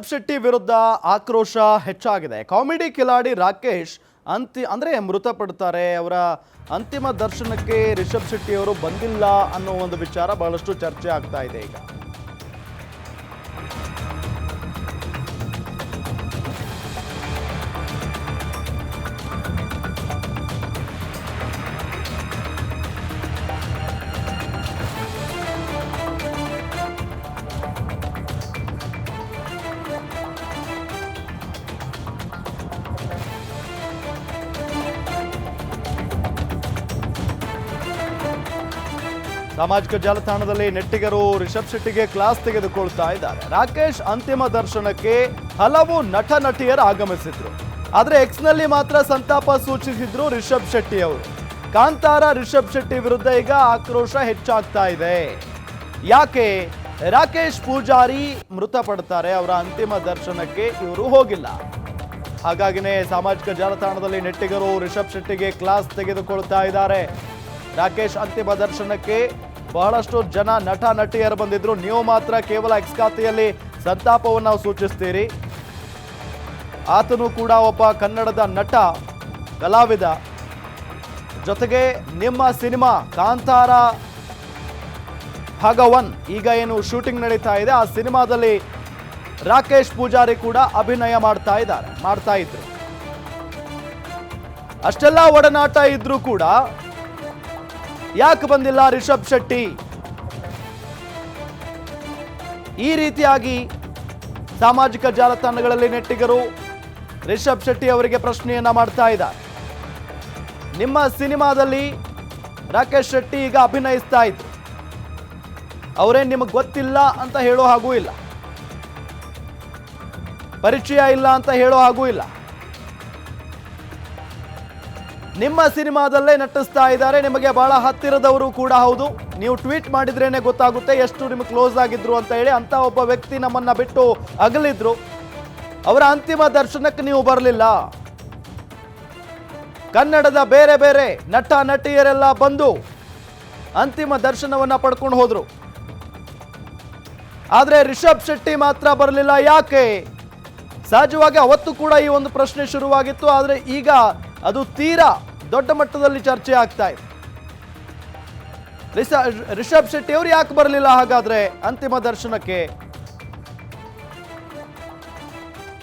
ರಿಷಬ್ ಶೆಟ್ಟಿ ವಿರುದ್ಧ ಆಕ್ರೋಶ ಹೆಚ್ಚಾಗಿದೆ. ಕಾಮಿಡಿ ಕಿಲಾಡಿ ರಾಕೇಶ್ ಅಂತಿ, ಅಂದರೆ ಮೃತಪಡ್ತಾರೆ. ಅವರ ಅಂತಿಮ ದರ್ಶನಕ್ಕೆ ರಿಷಬ್ ಶೆಟ್ಟಿ ಅವರು ಬಂದಿಲ್ಲ ಅನ್ನೋ ಒಂದು ವಿಚಾರ ಬಹಳಷ್ಟು ಚರ್ಚೆ ಆಗ್ತಾ ಇದೆ ಈಗ. ಸಾಮಾಜಿಕ ಜಾಲತಾಣದಲ್ಲಿ ನೆಟ್ಟಿಗರು ರಿಷಬ್ ಶೆಟ್ಟಿಗೆ ಕ್ಲಾಸ್ ತೆಗೆದುಕೊಳ್ತಾ ಇದ್ದಾರೆ. ರಾಕೇಶ್ ಅಂತಿಮ ದರ್ಶನಕ್ಕೆ ಹಲವು ನಟ ನಟಿಯರು ಆಗಮಿಸಿದ್ರು. ಆದರೆ ಎಕ್ಸ್ನಲ್ಲಿ ಮಾತ್ರ ಸಂತಾಪ ಸೂಚಿಸಿದ್ರು ರಿಷಬ್ ಶೆಟ್ಟಿ ಅವರು ಕಾಂತಾರ ರಿಷಬ್ ಶೆಟ್ಟಿ ವಿರುದ್ಧ ಈಗ ಆಕ್ರೋಶ ಹೆಚ್ಚಾಗ್ತಾ ಇದೆ. ಯಾಕೆ? ರಾಕೇಶ್ ಪೂಜಾರಿ ಮೃತಪಡ್ತಾರೆ ಅವರ ಅಂತಿಮ ದರ್ಶನಕ್ಕೆ ಇವರು ಹೋಗಿಲ್ಲ. ಹಾಗಾಗಿನೇ ಸಾಮಾಜಿಕ ಜಾಲತಾಣದಲ್ಲಿ ನೆಟ್ಟಿಗರು ರಿಷಬ್ ಶೆಟ್ಟಿಗೆ ಕ್ಲಾಸ್ ತೆಗೆದುಕೊಳ್ತಾ ಇದ್ದಾರೆ. ರಾಕೇಶ್ ಅಂತಿಮ ದರ್ಶನಕ್ಕೆ ಬಹಳಷ್ಟು ಜನ ನಟ, ನಟಿಯರು ಬಂದಿದ್ರು. ನೀವು ಮಾತ್ರ ಕೇವಲ ಎಕ್ಸ್ ಖಾತೆಯಲ್ಲಿ ಸಂತಾಪವನ್ನು ಸೂಚಿಸ್ತೀರಿ. ಆತನು ಕೂಡ ಒಬ್ಬ ಕನ್ನಡದ ನಟ, ಕಲಾವಿದ. ಜೊತೆಗೆ ನಿಮ್ಮ ಸಿನಿಮಾ ಕಾಂತಾರ ಭಾಗ ಒನ್ ಈಗ ಏನು ಶೂಟಿಂಗ್ ನಡೀತಾ ಇದೆ. ಆ ಸಿನಿಮಾದಲ್ಲಿ ರಾಕೇಶ್ ಪೂಜಾರಿ ಕೂಡ ಅಭಿನಯ ಮಾಡ್ತಾ ಇದ್ದಾರೆ, ಮಾಡ್ತಾ ಇದ್ರು. ಅಷ್ಟೆಲ್ಲ ಒಡನಾಟ ಇದ್ರೂ ಕೂಡ ಯಾಕೆ ಬಂದಿಲ್ಲ ರಿಷಬ್ ಶೆಟ್ಟಿ? ಈ ರೀತಿಯಾಗಿ ಸಾಮಾಜಿಕ ಜಾಲತಾಣಗಳಲ್ಲಿ ನೆಟ್ಟಿಗರು ರಿಷಬ್ ಶೆಟ್ಟಿ ಅವರಿಗೆ ಪ್ರಶ್ನೆಯನ್ನ ಮಾಡ್ತಾ ಇದ್ದಾರೆ. ನಿಮ್ಮ ಸಿನಿಮಾದಲ್ಲಿ ರಾಕೇಶ್ ಶೆಟ್ಟಿ ಈಗ ಅಭಿನಯಿಸ್ತಾ ಇದ್ರು. ಅವರೇ ನಿಮಗೆ ಗೊತ್ತಿಲ್ಲ ಅಂತ ಹೇಳೋ ಹಾಗೂ ಇಲ್ಲ. ಪರಿಚಯ ಇಲ್ಲ ಅಂತ ಹೇಳೋ ಹಾಗೂ ಇಲ್ಲ. ನಿಮ್ಮ ಸಿನಿಮಾದಲ್ಲೇ ನಟಿಸ್ತಾ ಇದ್ದಾರೆ. ನಿಮಗೆ ಬಹಳ ಹತ್ತಿರದವರು ಕೂಡ ಹೌದು. ನೀವು ಟ್ವೀಟ್ ಮಾಡಿದ್ರೇನೆ ಗೊತ್ತಾಗುತ್ತೆ ಎಷ್ಟು ನಿಮಗೆ ಕ್ಲೋಸ್ ಆಗಿದ್ರು ಅಂತ ಹೇಳಿ ಅಂತ ಒಬ್ಬ ವ್ಯಕ್ತಿ ನಮ್ಮನ್ನ ಬಿಟ್ಟು ಅಗಲಿದ್ರು. ಅವರ ಅಂತಿಮ ದರ್ಶನಕ್ಕೆ ನೀವು ಬರಲಿಲ್ಲ. ಕನ್ನಡದ ಬೇರೆ ಬೇರೆ ನಟ ನಟಿಯರೆಲ್ಲ ಬಂದು ಅಂತಿಮ ದರ್ಶನವನ್ನ ಪಡ್ಕೊಂಡು ಹೋದ್ರು. ಆದ್ರೆ ರಿಷಬ್ ಶೆಟ್ಟಿ ಮಾತ್ರ ಬರಲಿಲ್ಲ. ಯಾಕೆ? ಸಹಜವಾಗಿ ಅವತ್ತು ಕೂಡ ಈ ಒಂದು ಪ್ರಶ್ನೆ ಶುರುವಾಗಿತ್ತು. ಆದರೆ ಈಗ ಅದು ತೀರಾ ದೊಡ್ಡ ಮಟ್ಟದಲ್ಲಿ ಚರ್ಚೆ ಆಗ್ತಾ ಇದೆ. ರಿಷ- ರಿಷಬ್ ಶೆಟ್ಟಿ ಅವರು ಯಾಕೆ ಬರಲಿಲ್ಲ? ಹಾಗಾದ್ರೆ ಅಂತಿಮ ದರ್ಶನಕ್ಕೆ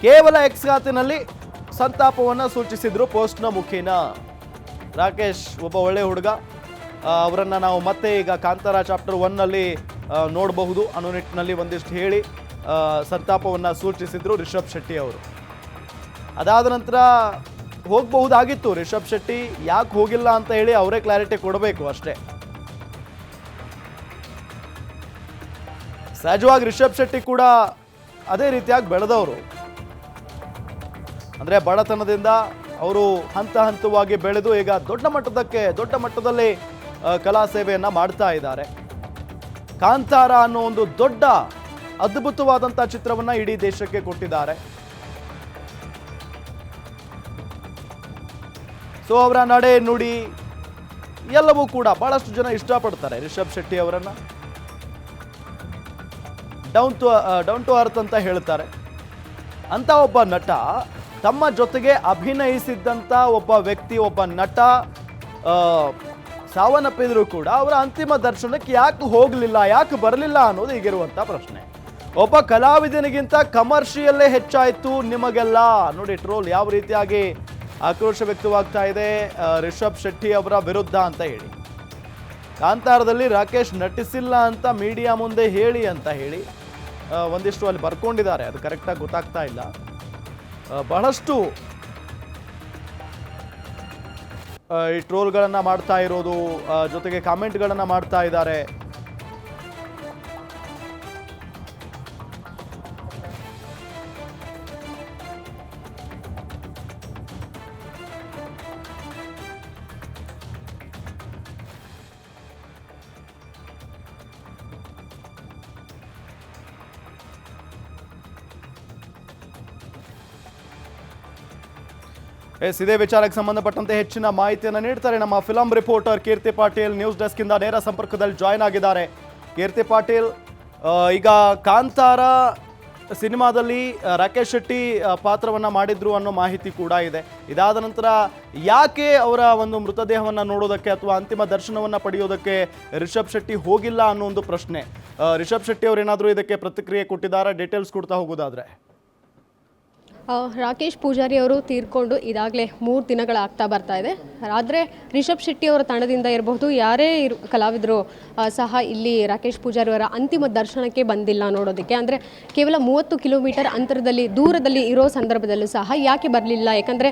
ಕೇವಲ ಎಕ್ಸ್ ಖಾತಿನಲ್ಲಿ ಸಂತಾಪವನ್ನ ಸೂಚಿಸಿದ್ರು ಪೋಸ್ಟ್ನ ಮುಖೇನ. ರಾಕೇಶ್ ಒಬ್ಬ ಒಳ್ಳೆ ಹುಡುಗ. ಅವರನ್ನು ನಾವು ಮತ್ತೆ ಈಗ ಕಾಂತಾರ ಚಾಪ್ಟರ್ ಒನ್ನಲ್ಲಿ ನೋಡಬಹುದು. ಅನ್ನೋ ನಿಟ್ಟಿನಲ್ಲಿ ಒಂದಿಷ್ಟು ಹೇಳಿ ಸಂತಾಪವನ್ನ ಸೂಚಿಸಿದ್ರು ರಿಷಬ್ ಶೆಟ್ಟಿ ಅವರು. ಅದಾದ ನಂತರ ಹೋಗಬಹುದಾಗಿತ್ತು. ರಿಷಬ್ ಶೆಟ್ಟಿ ಯಾಕೆ ಹೋಗಿಲ್ಲ ಅಂತ ಹೇಳಿ ಅವರೇ ಕ್ಲಾರಿಟಿ ಕೊಡಬೇಕು ಅಷ್ಟೇ. ಸಹಜವಾಗಿ ರಿಷಬ್ ಶೆಟ್ಟಿ ಕೂಡ ಅದೇ ರೀತಿಯಾಗಿ ಬೆಳೆದವರು. ಅಂದರೆ ಬಡತನದಿಂದ ಅವರು ಹಂತ ಹಂತವಾಗಿ ಬೆಳೆದು ಈಗ ದೊಡ್ಡ ಮಟ್ಟದಕ್ಕೆ, ದೊಡ್ಡ ಮಟ್ಟದಲ್ಲಿ ಕಲಾ ಸೇವೆಯನ್ನು ಮಾಡ್ತಾ ಇದ್ದಾರೆ. ಕಾಂತಾರ ಅನ್ನೋ ಒಂದು ದೊಡ್ಡ ಅದ್ಭುತವಾದಂಥ ಚಿತ್ರವನ್ನು ಇಡೀ ದೇಶಕ್ಕೆ ಕೊಟ್ಟಿದ್ದಾರೆ. ಸೊ ಅವರ ನಡೆ, ನುಡಿ ಎಲ್ಲವೂ ಕೂಡ ಬಹಳಷ್ಟು ಜನ ಇಷ್ಟಪಡ್ತಾರೆ ರಿಷಬ್ ಶೆಟ್ಟಿ ಅವರನ್ನು. Down to down to earth ಅಂತ ಹೇಳ್ತಾರೆ. ಅಂತ ಒಬ್ಬ ನಟ ತಮ್ಮ ಜೊತೆಗೆ ಅಭಿನಯಿಸಿದ್ದಂಥ ಒಬ್ಬ ವ್ಯಕ್ತಿ, ಒಬ್ಬ ನಟ ಸಾವನ್ನಪ್ಪಿದ್ರು ಕೂಡ ಅವರ ಅಂತಿಮ ದರ್ಶನಕ್ಕೆ ಯಾಕೆ ಹೋಗಲಿಲ್ಲ, ಯಾಕೆ ಬರಲಿಲ್ಲ ಅನ್ನೋದು ಈಗಿರುವಂಥ ಪ್ರಶ್ನೆ. ಒಬ್ಬ ಕಲಾವಿದನಿಗಿಂತ ಕಮರ್ಷಿಯಲ್ಲೇ ಹೆಚ್ಚಾಯಿತು ನಿಮಗೆಲ್ಲ. ನೋಡಿ ಟ್ರೋಲ್ ಯಾವ ರೀತಿಯಾಗಿ ಆಕ್ರೋಶ ವ್ಯಕ್ತವಾಗ್ತಾ ಇದೆ. ರಿಷಬ್ ಶೆಟ್ಟಿ ಅವರ ವಿರುದ್ಧ ಅಂತ ಹೇಳಿ. ಕಾಂತಾರದಲ್ಲಿ ರಾಕೇಶ್ ನಟಿಸಿಲ್ಲ ಅಂತ ಮೀಡಿಯಾ ಮುಂದೆ ಹೇಳಿ ಅಂತ ಹೇಳಿ ಒಂದಿಷ್ಟು ಅಲ್ಲಿ ಬರ್ಕೊಂಡಿದ್ದಾರೆ. ಅದು ಕರೆಕ್ಟಾಗಿ ಗೊತ್ತಾಗ್ತಾ ಇಲ್ಲ. ಬಹಳಷ್ಟು ಈ ಟ್ರೋಲ್ಗಳನ್ನು ಮಾಡ್ತಾ ಇರೋದು ಜೊತೆಗೆ ಕಾಮೆಂಟ್ಗಳನ್ನು ಮಾಡ್ತಾ ಇದ್ದಾರೆ. ಎಸ್, ಇದೇ ವಿಚಾರಕ್ಕೆ ಸಂಬಂಧಪಟ್ಟಂತೆ ಹೆಚ್ಚಿನ ಮಾಹಿತಿಯನ್ನು ನೀಡ್ತಾರೆ ನಮ್ಮ film reporter Keerthi Patil news desk ಇಂದ ನೇರ ಸಂಪರ್ಕದಲ್ಲಿ ಜಾಯ್ನ್ ಆಗಿದ್ದಾರೆ. ಕೀರ್ತಿ ಪಾಟೀಲ್ ಈಗ ಕಾಂತಾರ ಸಿನಿಮಾದಲ್ಲಿ ರಾಕೇಶ್ ಶೆಟ್ಟಿ ಪಾತ್ರವನ್ನು ಮಾಡಿದ್ರು ಅನ್ನೋ ಮಾಹಿತಿ ಕೂಡ ಇದೆ. ಇದಾದ ನಂತರ ಯಾಕೆ ಅವರ ಒಂದು ಮೃತದೇಹವನ್ನು ನೋಡೋದಕ್ಕೆ ಅಥವಾ ಅಂತಿಮ ದರ್ಶನವನ್ನ ಪಡೆಯೋದಕ್ಕೆ ರಿಷಬ್ ಶೆಟ್ಟಿ ಹೋಗಿಲ್ಲ ಅನ್ನೋ ಒಂದು ಪ್ರಶ್ನೆ. ರಿಷಬ್ ಶೆಟ್ಟಿ ಅವ್ರು ಏನಾದರೂ ಇದಕ್ಕೆ ಪ್ರತಿಕ್ರಿಯೆ ಕೊಟ್ಟಿದ್ದಾರೆ? ಡೀಟೇಲ್ಸ್ ಕೊಡ್ತಾ ಹೋಗೋದಾದ್ರೆ. ರಾಕೇಶ್ ಪೂಜಾರಿ ಅವರು ತೀರ್ಕೊಂಡು ಇದಾಗಲೇ ಮೂರು ದಿನಗಳಾಗ್ತಾ ಬರ್ತಾ ಇದೆ. ಆದರೆ ರಿಷಬ್ ಶೆಟ್ಟಿ ಅವರ ತಂಡದಿಂದ ಇರಬಹುದು, ಯಾರೇ ಇರು, ಕಲಾವಿದರು ಸಹ ಇಲ್ಲಿ ರಾಕೇಶ್ ಪೂಜಾರಿ ಅವರ ಅಂತಿಮ ದರ್ಶನಕ್ಕೆ ಬಂದಿಲ್ಲ ನೋಡೋದಕ್ಕೆ. ಅಂದರೆ ಕೇವಲ ಮೂವತ್ತು ಕಿಲೋಮೀಟರ್ ಅಂತರದಲ್ಲಿ, ದೂರದಲ್ಲಿ ಇರೋ ಸಂದರ್ಭದಲ್ಲೂ ಸಹ ಯಾಕೆ ಬರಲಿಲ್ಲ? ಯಾಕಂದರೆ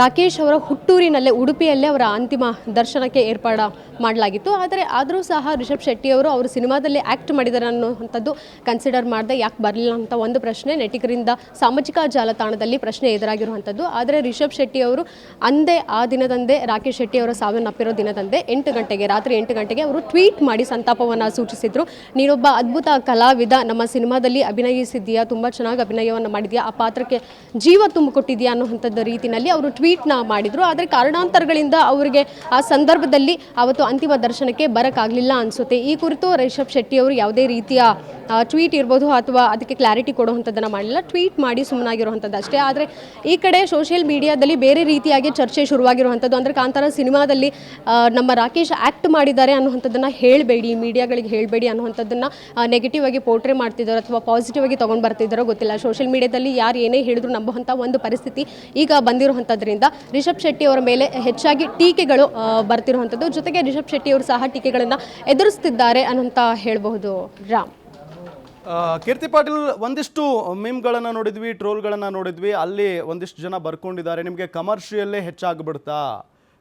ರಾಕೇಶ್ ಅವರ ಹುಟ್ಟೂರಿನಲ್ಲೇ, ಉಡುಪಿಯಲ್ಲೇ ಅವರ ಅಂತಿಮ ದರ್ಶನಕ್ಕೆ ಏರ್ಪಾಡು ಮಾಡಲಾಗಿತ್ತು. ಆದರೆ ಆದರೂ ಸಹ ರಿಷಬ್ ಶೆಟ್ಟಿ ಅವರು ಸಿನಿಮಾದಲ್ಲಿ ಆ್ಯಕ್ಟ್ ಮಾಡಿದ್ದಾರೆ ಅನ್ನೋವಂಥದ್ದು ಕನ್ಸಿಡರ್ ಮಾಡದೆ ಯಾಕೆ ಬರಲಿಲ್ಲ ಅಂತ ಒಂದು ಪ್ರಶ್ನೆ. ನೆಟಿಗರಿಂದ ಸಾಮಾಜಿಕ ಜಾಲತಾಣದಲ್ಲಿ ಪ್ರಶ್ನೆ ಎದುರಾಗಿರುವಂಥದ್ದು. ಆದರೆ ರಿಷಬ್ ಶೆಟ್ಟಿಯವರು ಅಂದೇ ಆ ದಿನದಂದೇ, ರಾಕೇಶ್ ಶೆಟ್ಟಿ ಅವರ ಸಾವನ್ನಪ್ಪಿರೋ ದಿನದಂದೇ ಎಂಟು ಗಂಟೆಗೆ, ರಾತ್ರಿ ಎಂಟು ಗಂಟೆಗೆ ಅವರು ಟ್ವೀಟ್ ಮಾಡಿ ಸಂತಾಪವನ್ನು ಸೂಚಿಸಿದರು. ನೀನೊಬ್ಬ ಅದ್ಭುತ ಕಲಾವಿದ, ನಮ್ಮ ಸಿನಿಮಾದಲ್ಲಿ ಅಭಿನಯಿಸಿದ್ದೀಯಾ, ತುಂಬ ಚೆನ್ನಾಗಿ ಅಭಿನಯವನ್ನು ಮಾಡಿದೆಯಾ ಆ ಪಾತ್ರಕ್ಕೆ ಜೀವ ತುಂಬಿಕೊಟ್ಟಿದೆಯಾ ಅನ್ನುವಂಥದ್ದು ರೀತಿಯಲ್ಲಿ ಅವರು ಟ್ವೀಟ್ನ ಮಾಡಿದರು. ಆದರೆ ಕಾರಣಾಂತರಗಳಿಂದ ಅವರಿಗೆ ಆ ಸಂದರ್ಭದಲ್ಲಿ ಅವತ್ತು ಅಂತಿಮ ದರ್ಶನಕ್ಕೆ ಬರೋಕ್ಕಾಗಲಿಲ್ಲ ಅನಿಸುತ್ತೆ. ಈ ಕುರಿತು ರಿಷಬ್ ಶೆಟ್ಟಿ ಅವರು ಯಾವುದೇ ರೀತಿಯ ಟ್ವೀಟ್ ಇರ್ಬೋದು ಅಥವಾ ಅದಕ್ಕೆ ಕ್ಲಾರಿಟಿ ಕೊಡುವಂಥದ್ದನ್ನು ಮಾಡಲಿಲ್ಲ. ಟ್ವೀಟ್ ಮಾಡಿ ಸುಮ್ಮನಾಗಿರುವಂಥದ್ದು ಅಷ್ಟೇ. ಆದರೆ ಈ ಕಡೆ ಸೋಷಿಯಲ್ ಮೀಡಿಯಾದಲ್ಲಿ ಬೇರೆ ರೀತಿಯಾಗಿ ಚರ್ಚೆ ಶುರುವಾಗಿರುವಂಥದ್ದು. ಅಂದರೆ ಕಾಂತಾರ ಸಿನಿಮಾದಲ್ಲಿ ನಮ್ಮ ರಾಕೇಶ್ ಆ್ಯಕ್ಟ್ ಮಾಡಿದ್ದಾರೆ ಅನ್ನುವಂಥದ್ದನ್ನು ಹೇಳಬೇಡಿ ಮೀಡಿಯಾಗಳಿಗೆ ಹೇಳಬೇಡಿ ಅನ್ನುವಂಥದ್ದನ್ನು ನೆಗೆಟಿವ್ ಆಗಿ ಪೋರ್ಟ್ರೇ ಮಾಡ್ತಿದ್ದಾರೋ ಅಥವಾ ಪಾಸಿಟಿವ್ ಆಗಿ ತೊಗೊಂಡು ಬರ್ತಿದ್ದಾರೋ ಗೊತ್ತಿಲ್ಲ. ಸೋಷಿಯಲ್ ಮೀಡಿಯಾದಲ್ಲಿ ಯಾರು ಏನೇ ಹೇಳಿದ್ರು ನಂಬುವಂಥ ಒಂದು ಪರಿಸ್ಥಿತಿ ಈಗ ಬಂದಿರುವಂಥದ್ರಿಂದ ರಿಷಬ್ ಶೆಟ್ಟಿ ಅವರ ಮೇಲೆ ಹೆಚ್ಚಾಗಿ ಟೀಕೆಗಳು ಬರ್ತಿರುವಂಥದ್ದು. ಜೊತೆಗೆ ರಿಷಬ್ ಶೆಟ್ಟಿ ಅವರು ಸಹ ಟೀಕೆಗಳನ್ನು ಎದುರಿಸ್ತಿದ್ದಾರೆ ಅನ್ನೋಂತ ಹೇಳಬಹುದು. ರಾಮ್. ಕೀರ್ತಿ ಪಾಟೀಲ್, ಒಂದಿಷ್ಟು ಮಿಮ್ಗಳನ್ನು ನೋಡಿದ್ವಿ, ಟ್ರೋಲ್ಗಳನ್ನು ನೋಡಿದ್ವಿ. ಅಲ್ಲಿ ಒಂದಿಷ್ಟು ಜನ ಬರ್ಕೊಂಡಿದ್ದಾರೆ. ನಿಮಗೆ ಕಮರ್ಷಿಯಲ್ಲೇ ಹೆಚ್ಚಾಗ್ಬಿಡ್ತಾ?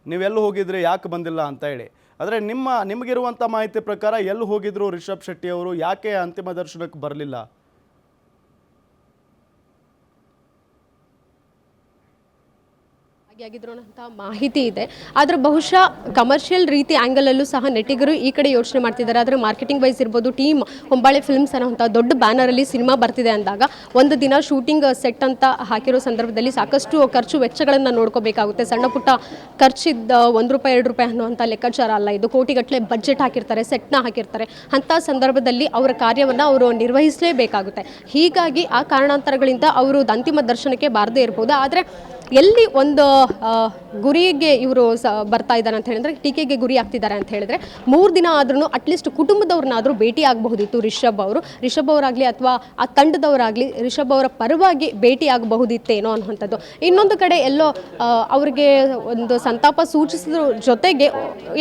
ನೀವೆಲ್ಲಿ ಹೋಗಿದ್ರೆ, ಯಾಕೆ ಬಂದಿಲ್ಲ ಅಂತ ಹೇಳಿ. ಆದರೆ ನಿಮ್ಮ ನಿಮಗಿರುವಂಥ ಮಾಹಿತಿ ಪ್ರಕಾರ ಎಲ್ಲಿ ಹೋಗಿದ್ರು ರಿಷಬ್ ಶೆಟ್ಟಿ ಅವರು? ಯಾಕೆ ಅಂತಿಮ ದರ್ಶನಕ್ಕೆ ಬರಲಿಲ್ಲ? ಆಗಿದ್ರು ಅನ್ನೋಂಥ ಮಾಹಿತಿ ಇದೆ. ಆದರೆ ಬಹುಶಃ ಕಮರ್ಷಿಯಲ್ ರೀತಿ ಆ್ಯಂಗಲಲ್ಲೂ ಸಹ ನೆಟಿಗರು ಈ ಕಡೆ ಯೋಚನೆ ಮಾಡ್ತಿದ್ದಾರೆ. ಆದರೆ ಮಾರ್ಕೆಟಿಂಗ್ ವೈಸ್ ಇರ್ಬೋದು ಟೀಮ್ ಹೊಂಬಾಳೆ ಫಿಲ್ಮ್ಸ್ ಅನ್ನೋಂಥ ದೊಡ್ಡ ಬ್ಯಾನರಲ್ಲಿ ಸಿನಿಮಾ ಬರ್ತಿದೆ ಅಂದಾಗ ಒಂದು ದಿನ ಶೂಟಿಂಗ್ ಸೆಟ್ ಅಂತ ಹಾಕಿರೋ ಸಂದರ್ಭದಲ್ಲಿ ಸಾಕಷ್ಟು ಖರ್ಚು ವೆಚ್ಚಗಳನ್ನು ನೋಡ್ಕೋಬೇಕಾಗುತ್ತೆ. ಸಣ್ಣ ಪುಟ್ಟ ಖರ್ಚಿದ್ದ ಒಂದು ರೂಪಾಯಿ, ಎರಡು ರೂಪಾಯಿ ಅನ್ನುವಂಥ ಲೆಕ್ಕಾಚಾರ ಅಲ್ಲ ಇದು. ಕೋಟಿಗಟ್ಟಲೆ ಬಜೆಟ್ ಹಾಕಿರ್ತಾರೆ ಸೆಟ್ನ ಹಾಕಿರ್ತಾರೆ. ಅಂಥ ಸಂದರ್ಭದಲ್ಲಿ ಅವರ ಕಾರ್ಯವನ್ನು ಅವರು ನಿರ್ವಹಿಸಲೇಬೇಕಾಗುತ್ತೆ. ಹೀಗಾಗಿ ಆ ಕಾರಣಾಂತರಗಳಿಂದ ಅವರು ಅಂತಿಮ ದರ್ಶನಕ್ಕೆ ಬಾರದೇ ಇರ್ಬೋದು. ಆದರೆ ಎಲ್ಲಿ ಒಂದು ಗುರಿಗೆ ಇವರು ಸ, ಬರ್ತಾ ಇದ್ದಾರೆ ಅಂತ ಹೇಳಿದ್ರೆ ಟೀಕೆಗೆ ಗುರಿ ಆಗ್ತಿದ್ದಾರೆ ಅಂತ ಹೇಳಿದ್ರೆ ಮೂರು ದಿನ ಆದ್ರೂ ಅಟ್ಲೀಸ್ಟ್ ಕುಟುಂಬದವ್ರನ್ನಾದರೂ ಭೇಟಿ ಆಗಬಹುದಿತ್ತು ರಿಷಬ್ ಅವರು. ರಿಷಬ್ ಅವರಾಗಲಿ ಅಥವಾ ಆ ತಂಡದವರಾಗಲಿ ರಿಷಬ್ ಅವರ ಪರವಾಗಿ ಭೇಟಿ ಆಗಬಹುದಿತ್ತೇನೋ ಅನ್ನುವಂಥದ್ದು. ಇನ್ನೊಂದು ಕಡೆ ಎಲ್ಲೋ ಅವ್ರಿಗೆ ಒಂದು ಸಂತಾಪ ಸೂಚಿಸಿದ ಜೊತೆಗೆ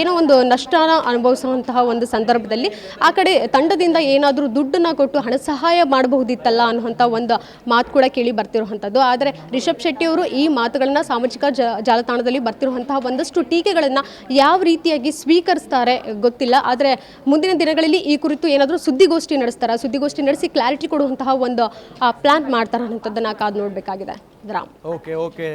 ಏನೋ ಒಂದು ನಷ್ಟನ ಅನುಭವಿಸುವಂತಹ ಒಂದು ಸಂದರ್ಭದಲ್ಲಿ ಆ ಕಡೆ ತಂಡದಿಂದ ಏನಾದರೂ ದುಡ್ಡನ್ನ ಕೊಟ್ಟು ಹಣ ಸಹಾಯ ಮಾಡಬಹುದಿತ್ತಲ್ಲ ಅನ್ನುವಂಥ ಒಂದು ಮಾತು ಕೂಡ ಕೇಳಿ ಬರ್ತಿರುವಂಥದ್ದು. ಆದರೆ ರಿಷಬ್ ಶೆಟ್ಟಿ ಅವರು ಈ ಮಾತುಗಳನ್ನ ಸಾಮಾಜಿಕ ಜಾಲತಾಣದಲ್ಲಿ ಬರ್ತಿರುವಂತಹ ಒಂದಷ್ಟು ಟೀಕೆಗಳನ್ನು ಯಾವ ರೀತಿಯಾಗಿ ಸ್ವೀಕರಿಸ್ತಾರೆ ಗೊತ್ತಿಲ್ಲ. ಆದರೆ ಮುಂದಿನ ದಿನಗಳಲ್ಲಿ ಈ ಕುರಿತು ಏನಾದರೂ ಸುದ್ದಿಗೋಷ್ಠಿ ನಡೆಸ್ತಾರ? ಸುದ್ದಿಗೋಷ್ಠಿ ನಡೆಸಿ ಕ್ಲಾರಿಟಿ ಕೊಡುವಂತಹ ಒಂದು ಪ್ಲಾನ್ ಮಾಡ್ತಾರೆ ಅನ್ನೋಂಥದ್ದನ್ನು ಕಾದು ನೋಡಬೇಕಾಗಿದೆ. Ram okay okay.